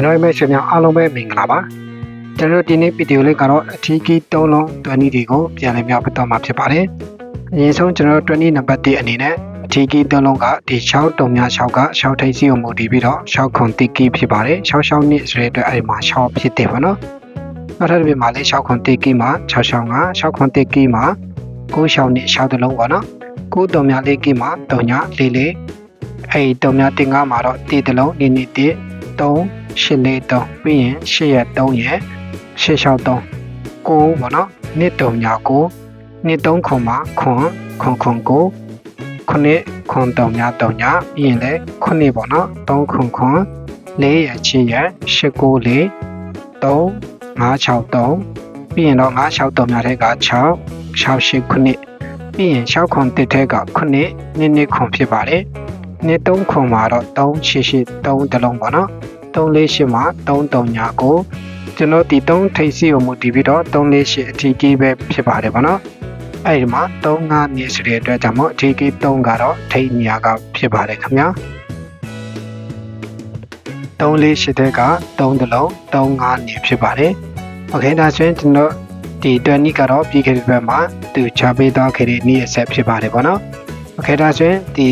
ကျွန်တော်ရဲ့မိတ်ဆွေများအားလုံးပဲမင်္ဂလာပါကျွန်တော်တို့ဒီနေ့ဗီဒီယိုလေးကတော့အထီးကြီး၃လုံး20တွေကိုပြန်လည်များပြတော့မှာဖြစ်ပါတယ်အရင်ဆုံးကျွန်တော်တို့20နံပါတ်1အနေနဲ့အထီးကြီး၃လုံးကဒီ6တုံများ6က6ထိပ်စီကိုမူတည်ပြီးတော့6ခွန်တိကီဖြစ်ပါတယ်6 6နှစ်ဆိုတဲ့အတွက်အဲ့ဒီမှာ6ဖြစ်တယ်ပေါ့နော်နောက်ထပ်တစ်ပြမှာလည်း6ခွန်တိကီမှာ6 6က6ခွန်တိကီမှာ9 6နှစ်6တလုံးပေါ့နော်9တုံများလေးကီမှာ3ည4လေးအဲ့ဒီတုံများတင်ကားမှာတော့1တလုံးနေနေ1 3 8လေး3ပြီးရင်8ရက်3ရက်8 6 3 9ပေါ့နော်နှစ်တုံညာ9နှစ်3ခွန်မှာခွန်ခွန်ခွန်9ခုနှစ်ခွန်တုံညာတုံညာပြီးရင်လည်းခုနှစ်ပေါ့နော်3ခွန်ခွန်4ရက်8ရက်8 9လေး3 5 6 3ပြီးရင်တော့5 6တုံညာထဲက6 6 8ခုနှစ်ပြီးရင်6ခွန်တစ်ထဲကခုနှစ်နှစ်နှစ်ခွန်ဖြစ်ပါတယ်နှစ်3ခွန်မှာတော့3 8 8 3တလုံးပေါ့နော် 348မှာ339ကိုကျွန်တော်ဒီ3ထိပ်စီကိုမူတည်ပြီးတော့348အထီးကြီးပဲဖြစ်ပါတယ်ဗောနော်အဲ့ဒီမှာ35နေဆိုတဲ့အတွက်ကြောင့်မို့အထီးကြီး3ကတော့ထိပ်နေရာကဖြစ်ပါတယ်ခင်ဗျာ348တဲ့က3တလုံး35နေဖြစ်ပါတယ်โอเคဒါဆိုရင်ကျွန်တော်ဒီ20ကတော့ပြီးခဲ့တဲ့ဘက်မှာသူချပေးသွားခဲ့တဲ့နေ့အဆက်ဖြစ်ပါတယ်ဗောနော်โอเคဒါဆိုရင်ဒီ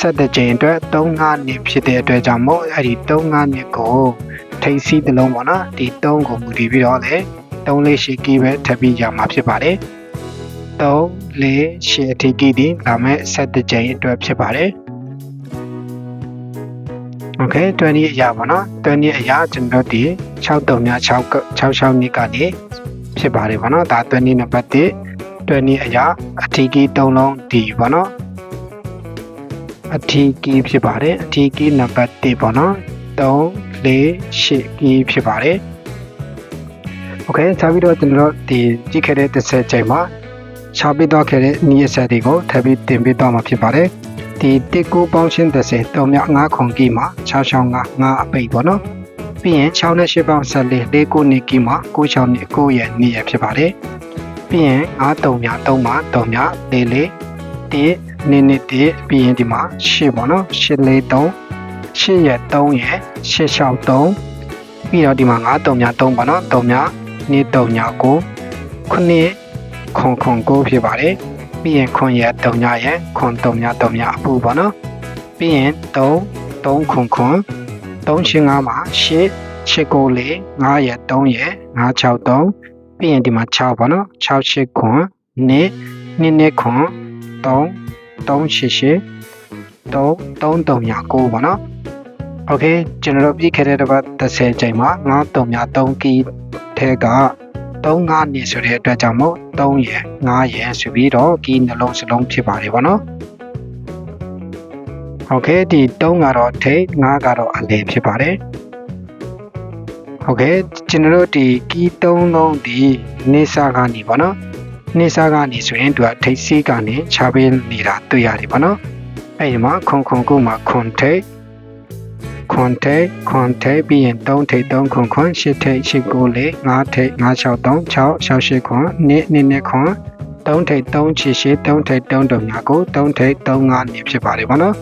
17ကြိမ်အတွက်3ငါးနှစ်ဖြစ်တဲ့အတွက်ကြောင့်မို့အဲ့ဒီ3ငါးနှစ်ကိုထိစီးတလုံးပေါ့နော်ဒီ3ကိုမူတည်ပြီးတော့လေ3လေးရှိကီးပဲထပ်ပြီးရမှာဖြစ်ပါတယ်3လေးရှိအထိကီးဒီဒါမဲ့17ကြိမ်အတွက်ဖြစ်ပါတယ် Okay 20အရာပေါ့နော်20အရာကျွန်တော်ဒီ63 6 66နှစ်ကနေဖြစ်ပါတယ်ပေါ့နော်ဒါ20နံပါတ်1 20အရာအထိကီး3လုံးဒီပေါ့နော် အထီးကီးဖြစ်ပါတယ်အထီးကီးနံပါတ်1ပေါ့နော်3 4 8ကီးဖြစ်ပါတယ်โอเคဆက်ပြီးတော့ကျွန်တော်တို့ဒီကြည့်ခဲ့တဲ့30ချိန်မှာချပေးတော့ခဲ့တဲ့နီးအဆက်တွေကိုထပ်ပြီးတင်ပေးတော့မှာဖြစ်ပါတယ်ဒီတစ်ကိုပေါင်းရှင်း30 3မြ5ခွန်ကီးမှာ665 5အပိတ်ပေါ့နော်ပြီးရင်6နဲ့8ပေါင်း14 4ကိုနှစ်ကီးမှာ96နှစ်9ရဲ့နေ့ရဖြစ်ပါတယ်ပြီးရင်9 3မြ3မှာ3မြ4 4 1 နေ့နေ့1ပြီးရင်ဒီမှာ8ပေါ့နော်8 4 3 8ရက်3ရက်8 6 3ပြီးတော့ဒီမှာ9 3ည3ပါနော်3ညနေ့3ည9ခုနှစ်ခွန်ခွန်9ဖြစ်ပါတယ်ပြီးရင်ခွန်ရက်3ညရက်ခွန်3ည3ညအပူပါနော်ပြီးရင်3 3ခွန်ခွန်3ချင်း5မှာ8 8ကိုလေး9ရက်3ရက်9 6 3ပြီးရင်ဒီမှာ6ပါနော်6 8ခွန်နေ့နေ့နေ့ခွန်3 3 8 8 3 3 3ည9ပါနော်โอเคကျွန်တော်တို့ပြည့်ခဲ့တဲ့တစ်ပတ်30ချိန်မှာ9 3မြ3ကီထဲက3 5နေဆိုတဲ့အတွက်ကြောင့်မို့3ရယ်5ရယ်ဆိုပြီးတော့ကီနှလုံးစလုံးဖြစ်ပါတယ်ဗောနော်โอเคဒီ3ကတော့ထိတ်5ကတော့အလယ်ဖြစ်ပါတယ်โอเคကျွန်တော်တို့ဒီကီ3လုံးဒီနေစာကနေဗောနော် နေစာကနေဆိုရင်သူကထိတ်စီးကနေခြားပေးနေတာတွေ့ရတယ်ဗောနော်အဲ့ဒီမှာခွန်ခွန်ကုမှာခွန်ထိတ်ခွန်ထိတ်ခွန်ထိတ်ပြီးရင်3ထိတ်3ခွန်ခွန်8ထိတ်8ကိုလေး5ထိတ်5 6 3 6 6 8ခွန်နှစ်နှစ်နှစ်ခွန်3ထိတ်3ချီ8 3ထိတ်3တုံညာကို3ထိတ်3 5နေဖြစ်ပါတယ်ဗောနော်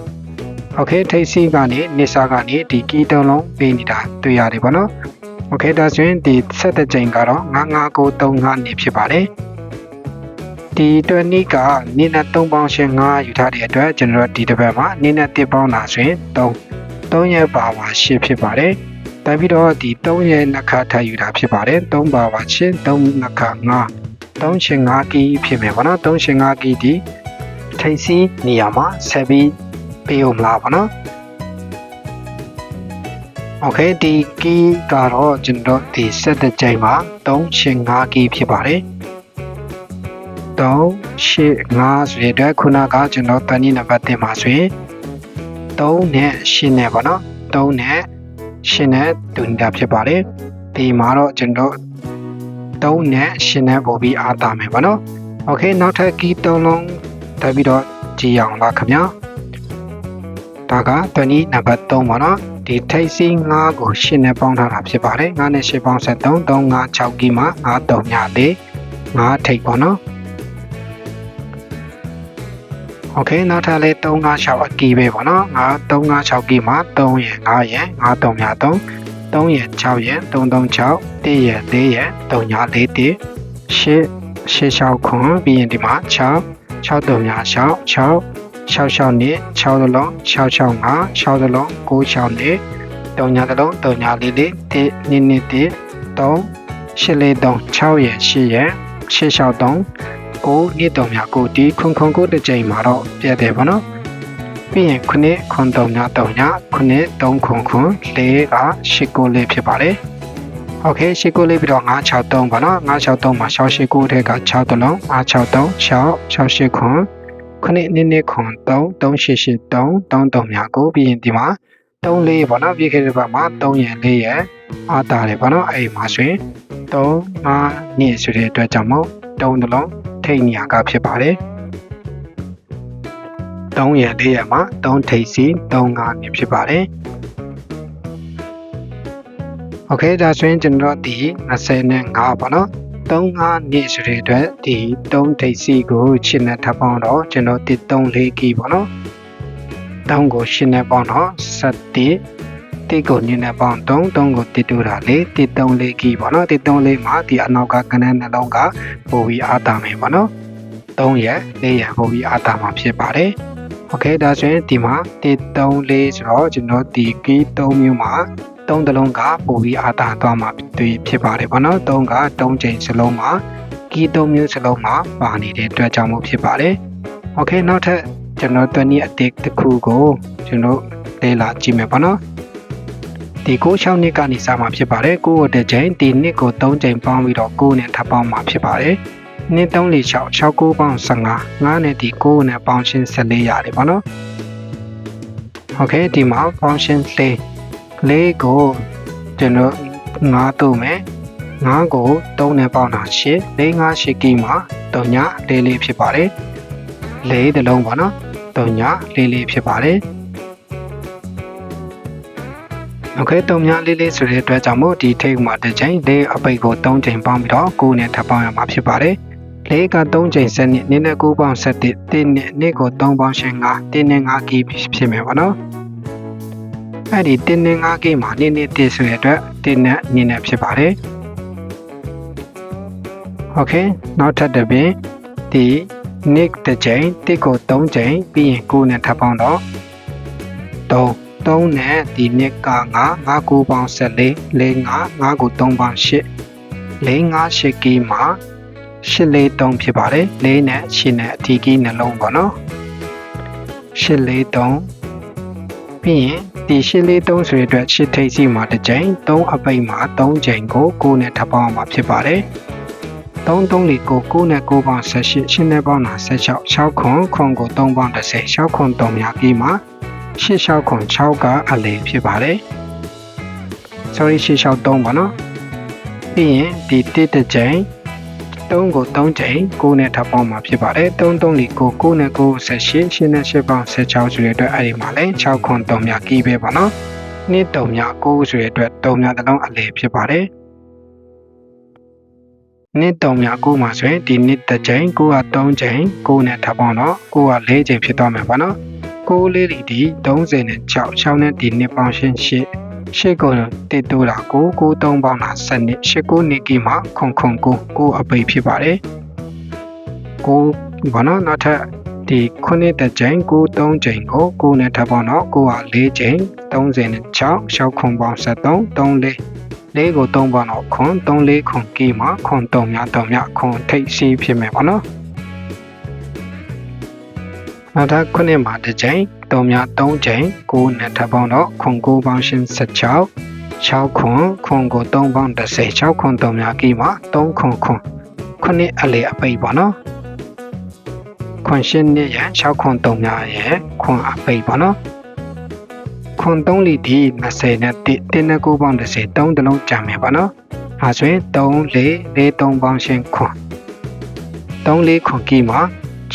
โอเคထိတ်စီးကနေနေစာကနေဒီကီတုံးလုံးပေးနေတာတွေ့ရတယ်ဗောနော်โอเคဒါဆိုရင်ဒီဆက်တဲ့ချိန်ကတော့9 9 9 3 5နေဖြစ်ပါတယ် ဒီတွနီကနင်းနဲ့3ပေါင်းရှင်း5ယူထားတဲ့အတွက်ကျွန်တော်တို့ဒီတစ်ပတ်မှာနင်းနဲ့1ပေါင်းတာဆိုရင်3 3ရက်ပါဝါ8ဖြစ်ပါတယ်။တိုင်ပြီးတော့ဒီ3ရက်နှစ်ခါထပ်ယူတာဖြစ်ပါတယ်။3ပါဝါ8 3နှစ်ခါ9 3ရှင်5ကီဖြစ်မယ်ဗောနော်။3ရှင်5ကီဒီထိတ်စီနေရာမှာဆက်ပြီးပေးဦးမလားဗောနော်။ Okay ဒီကီကတော့ကျွန်တော်ဒီဆက်တဲ့ချိန်မှာ3ရှင်5ကီဖြစ်ပါတယ်။ 3 8 5ဆိုတဲ့အတွက်ခုနကကျွန်တော်တန်နီနံပါတ်တင်ပါဆိုရင်3နဲ့8နဲ့ပေါ့နော်3နဲ့8နဲ့တူနေတာဖြစ်ပါတယ်ဒီမှာတော့ကျွန်တော်3နဲ့8နဲ့ပို့ပြီးအားတာမယ်ပေါ့နော်โอเคနောက်ထပ်ကီး3လုံးတက်ပြီးတော့ကြည့်အောင်ပါခင်ဗျာဒါက20နံပါတ်3ပေါ့နော်ဒီထိတ်စီ9ကို8နဲ့ပေါင်းထားတာဖြစ်ပါတယ်9နဲ့8ပေါင်း73 3 5 6ကီးမှာ9 3ည4 5ထိတ်ပေါ့နော် โอเคနောက်ထပ်လေး356အကီပဲပေါ့နော်ငါ356ကီမှာ3ရယ်5ရယ်5 3မြ3 3ရယ်6ရယ်336 1ရယ်4ရယ်3ညာ4တိ8 8 6ခွန်ပြီးရင်ဒီမှာ6 6တုံညာ6 6 6 6နှစ်6သလုံး6 6 5 6သလုံး9 6နှစ်တုံညာသလုံးတုံညာလေးလေးတိနှစ်နှစ်တိ3 8လေး3 6ရယ်8ရယ်8 6 3 9နှစ်တုံညာ9ဒီခွန်ခွန်9တစ်ချိန်မှာတော့ပြည့်တယ်ဗောနော်ပြီးရင်ခုနှစ်ခွန်တုံညာတုံညာခုနှစ်3ခွန်ခွန်4က8ကိုလေးဖြစ်ပါတယ်โอเค8ကိုလေးပြီးတော့963ပါနော်963မှာ689ထဲက6တလုံး963 6 68ခွန်ခုနှစ်နှစ်နှစ်ခွန်3 3883 33များကိုပြီးရင်ဒီမှာ3လေးပေါ့နော်ပြည့်ခဲ့တဲ့ဘက်မှာ3ရယ်4ရယ်အားတာတယ်ပေါ့နော်အဲ့ဒီမှာဆိုရင်3 5နှစ်ဆိုတဲ့အတွက်ကြောင့်မို့3တလုံး ထိတ်နေရကဖြစ်ပါတယ်။3ရက်4ရက်မှာ3ထိတ်စီ3ငါးနေဖြစ်ပါတယ်။ Okay ဒါဆိုရင်ကျွန်တော်ဒီ25ပါနော်3ငါးနေဆိုတဲ့အတွက်ဒီ3ထိတ်စီကိုရှင်းနဲ့ထပ်ပေါင်းတော့ကျွန်တော်ဒီ3 4ကီပေါ့နော်။3ကိုရှင်းနဲ့ပေါင်းတော့7 တိကိုညနေပေါင်း3 3ကိုတစ်တူတာလေးတစ်3လေးကီပေါ့နော်တစ်3လေးမှာဒီအနောက်ကကနန်းနှလုံးကပိုပြီးအားတာမယ်ပေါ့နော်3ရက်4ရက်ပိုပြီးအားတာမှာဖြစ်ပါတယ်โอเคဒါဆိုရင်ဒီမှာတစ်3လေးဆိုတော့ကျွန်တော်ဒီကီ3မျိုးမှာသုံးတလုံးကပိုပြီးအာတာသွားမှာဖြစ်ပါတယ်ဗောနော်သုံးကသုံးချိန်စလုံးမှာကီသုံးမျိုးစလုံးမှာပါနေတဲ့အတွက်ကြောင့်မို့ဖြစ်ပါတယ်โอเคနောက်ထပ်ကျွန်တော်တွနီအတစ်တစ်ခုကိုကျွန်တော်လေ့လာကြည့်မယ်ဗောနော် ဒီ96နှစ်ကနေစမှာဖြစ်ပါတယ်9ကိုတစ်ချိန်ဒီနှစ်ကို3ချိန်ပေါင်းပြီးတော့9နဲ့ထပ်ပေါင်းမှာဖြစ်ပါတယ်နှစ်3 4 6 6 9ပေါင်း15 9နဲ့ဒီ9နဲ့ပေါင်းရှင်း14ရတယ်ဗောနော်โอเคဒီမှာပေါင်းရှင်း4လေးကိုကျွန်တော်9တုံးမယ်9ကို3နဲ့ပေါင်းတာ8 4 5 8ကီမှာ3ညလေးလေးဖြစ်ပါတယ်လေးတလုံးပေါ့နော်3ညလေးလေးဖြစ်ပါတယ် ။မခွဲတုံများလေးလေးဆိုတဲ့အတွက်ကြောင့်မို့ဒီထိတ်မှာတစ်ချိန်လေးအပိတ်ကို၃ချိန်ပေါင်းပြီးတော့ကိုယ်နဲ့ထပ်ပေါင်းရမှာဖြစ်ပါတယ်။လေးက3ချိန်7နှစ်နင်းနဲ့9ပေါင်း7တစ်တင်းနဲ့နေ့ကို3ပေါင်း8 5တင်းနဲ့5ကီဖြစ်မယ်ပေါ့နော်။အဲ့ဒီတင်းနဲ့5ကီမှာနင်းနဲ့1ဆိုတဲ့အတွက်တင်းနဲ့နင်းနဲ့ဖြစ်ပါတယ်။ Okay နောက်ထပ်တစ်ပင်ဒီ nick တစ်ချိန်တစ်ကို3ချိန်ပြီးရင်9နဲ့ထပ်ပေါင်းတော့3 3နဲ့ဒီ nick က9 9 9ပေါင်း14 4 5 9ကို3ပေါင်း8 4 5 8ကီမှာ8လေး3ဖြစ်ပါတယ်4နဲ့8နဲ့အထီးကီနှလုံးပေါ့နော်8လေး3ပြီးရင်ဒီရှင်းလေး3ဆိုတဲ့အတွက်ရှစ်ထိပ်စီမှာတစ်ကြိမ်3အပိတ်မှာ3ကြိမ်ကို9နဲ့ထပ်ပေါင်းမှာဖြစ်ပါတယ်3 3လေးကို9နဲ့9ပေါင်း18ရှင်းနဲ့ပေါင်းတာ16 6ခွန်ခွန်ကို3ပေါင်း30 6ခွန်3များပြီးမှာ 8 6ခွန်6ကအလယ်ဖြစ်ပါတယ် sorry 8 6 3ပါနော်ပြီးရင်ဒီ1တစ်ကြိမ်3ကို3ချိန်9နဲ့ထပ်ပေါင်းမှာဖြစ်ပါတယ်3 3လီကို9နဲ့9 18 8နဲ့8ပေါင်း16ဆိုတဲ့အတွက်အဲ့ဒီမှာလဲ6ခွန်3မြကီးပဲပါနော်နှစ်3မြ9ဆိုတဲ့အတွက်3မြတစ်လုံးအလယ်ဖြစ်ပါတယ်နှစ်3မြ9မှာဆိုရင်ဒီနှစ်တစ်ချိန်9က3ချိန်9နဲ့ထပ်ပေါင်းတော့9က4ချိန်ဖြစ်သွားမယ်ပါနော် 9လေးဒီ30နဲ့6 6နဲ့ဒီနှစ်ပေါင်းရှင်း8ရှစ်ကိုတစ်တူတာကိုကိုသုံးပေါင်းတာစနစ်ရှစ်ကိုနေကီမှာခွန်ခွန်ကိုကိုအပိတ်ဖြစ်ပါတယ်ကိုဘာနော်နောက်ထပ်ဒီခုနှစ်တကြိမ်ကို3ကြိမ်ကိုကိုနဲ့ထပ်ပေါင်းတော့ကိုက4ကြိမ်30နဲ့6 6ခွန်ပေါင်း73 3လေးလေးကို3ပေါင်းတော့ခွန်3လေးခွန်ကီမှာခွန်3မြ3မြခွန်ထိတ်စီးဖြစ်မယ်ပေါ့နော် နောက်ထပ်ခုနှစ်မှာတစ်ကြိမ်3မြ3ကြိမ်9နဲ့ထပ်ပေါင်းတော့ခွန်9ပေါင်းရှင်း16 6ခွန်ခွန်ကို3ပေါင်း30 6ခွန်3မြကီမှာ3ခွန်ခွန်ခုနှစ်အလေအပိတ်ပေါ့နော်ခွန်ရှင်းနှစ်ရ6ခွန်3မြရဲ့ခွန်အပိတ်ပေါ့နော်ခွန်3လီဒီ20နဲ့1နဲ့9ပေါင်း30 3တလုံးကြံမယ်ပေါ့နော်အဲဆိုရင်3 4 4 3ပေါင်းရှင်းခွန်3 4ခွန်ကီမှာ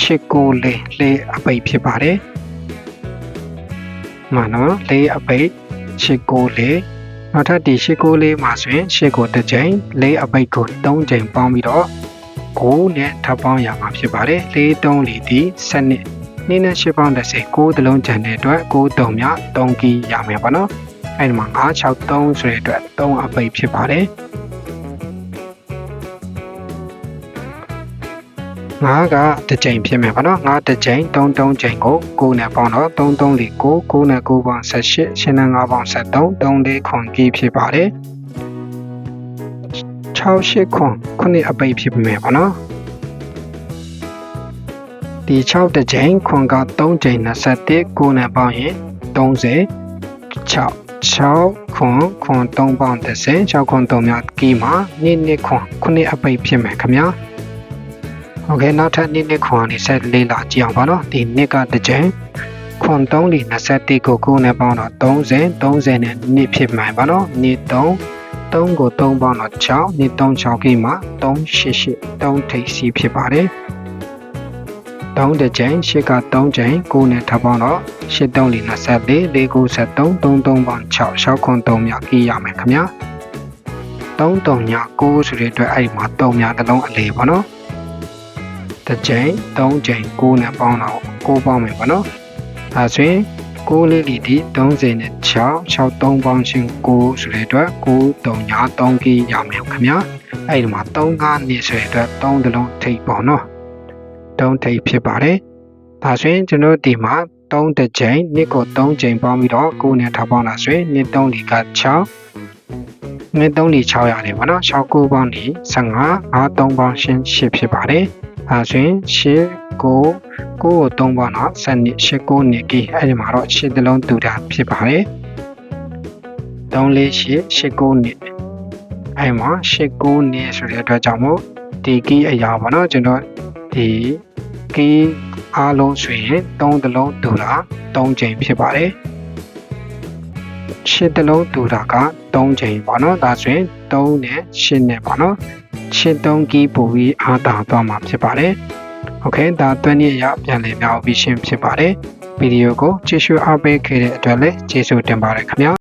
ချစ်ကိုလေးလေးအပိတ်ဖြစ်ပါတယ်မှန်နော်လေးအပိတ်ချစ်ကိုလေးနောက်ထပ်ဒီရှစ်ကိုလေးမှာဆိုရင်ရှစ်ကိုတစ်ချိန်လေးအပိတ်ကို၃ချိန်ပေါင်းပြီးတော့9နဲ့ထပ်ပေါင်းရမှာဖြစ်ပါတယ်၄3လီဒီစနစ်နင်းနဲ့ရှစ်ပေါင်း30 9တလုံးကျန်တဲ့အတွက်9 3မြ3ကီရမယ်ပေါ့နော်အဲဒီမှာ963ဆိုတဲ့အတွက်3အပိတ်ဖြစ်ပါတယ် ငါးကတစ်ကြိမ်ဖြစ်မယ်ပေါ့နော်ငါးတစ်ကြိမ်3 3ကြိမ်ကို9နဲ့ပေါင်းတော့3 3 4 9 9နဲ့9ပေါင်း18ရှင်းနဲ့9ပေါင်း73 3 4ခွန်ကြီးဖြစ်ပါတယ်6 8ခွန်ခုနှစ်အပိတ်ဖြစ်မယ်ပေါ့နော်ဒီ6တစ်ကြိမ်ခွန်က3ကြိမ်21 9နဲ့ပေါင်းရင်30 6 6ခွန်ခွန်3ပေါင်း30 6ခွန်3များကီမှာနှစ်နှစ်ခွန်ခုနှစ်အပိတ်ဖြစ်မယ်ခင်ဗျာ โอเคနောက်ထပ်နှစ်နှစ်ခွန်လေးဆက်လေးလာကြည့်အောင်ပါနော်ဒီနှစ်ကတစ်ကြိမ်ခွန်3လီ21ကို9နဲ့ပေါင်းတော့30 30နဲ့နှစ်ဖြစ်မှာပါနော်နှစ်3 3ကို3ပေါင်းတော့6နှစ်3 6ကိမှာ388 3ထိပ်စီဖြစ်ပါတယ်3တစ်ကြိမ်8က3ကြိမ်9နဲ့ထပ်ပေါင်းတော့8 3လီ24 4 9 73 3 3ပေါင်း6 6ခွန်3မြကီးရမယ်ခင်ဗျာ3 3ည9ဆိုတဲ့အတွက်အဲ့ဒီမှာ3မြတစ်လုံးအလေပေါ့နော် တစ်ကြိမ်3ကြိမ်9နဲ့ပေါင်းတော့9ပေါင်းမယ်ပေါ့နော်ဒါဆိုရင်6လေးလီဒီ30နဲ့6 6 3ပေါင်းချင်း9ဆိုတဲ့အတွက်9 3ည3ကီးရမယ်ခင်ဗျာအဲ့ဒီမှာ3 5နှစ်ဆိုတဲ့အတွက်3တလုံးထိပ်ပေါ့နော်3ထိပ်ဖြစ်ပါတယ်ဒါဆိုရင်ကျွန်တော်ဒီမှာ3တစ်ကြိမ်နှစ်ကို3ကြိမ်ပေါင်းပြီးတော့9နဲ့ထောက်ပေါင်းလာဆိုရင်နှစ်3လီက6နှစ်3လီ6ရတယ်ပေါ့နော်6 9ပေါင်းလီ15 5 3ပေါင်းရှင်း8ဖြစ်ပါတယ် ဒါဆိုရင်8 9 9ကို3ပေါင်းတော့7နှစ်8 9နှစ်ကြီးအဲ့ဒီမှာတော့8တလုံးတူတာဖြစ်ပါတယ်3 4 8 8 9နှစ်အဲ့မှာ8 9နှစ်ဆိုတဲ့အတွက်ကြောင့်မို့ဒီကီးအရာပေါ့နော်ကျွန်တော်ဒီကီးအားလုံးဆိုရင်3တလုံးတူတာ3ချိန်ဖြစ်ပါတယ် ရှစ်တလုံးတူတာက3ချိန်ပေါ့နော်ဒါဆိုရင်3နဲ့8နဲ့ပေါ့နော်ရှစ်3ကီးပို့ပြီးအားတာသွားမှာဖြစ်ပါတယ်โอเคဒါတွန်းရရပြန်လည်မြောက်ပြီးရှင်းဖြစ်ပါတယ်ဗီဒီယိုကိုကြည့်ရှုအားပေးခဲ့တဲ့အတွက်လည်းကျေးဇူးတင်ပါတယ်ခင်ဗျာ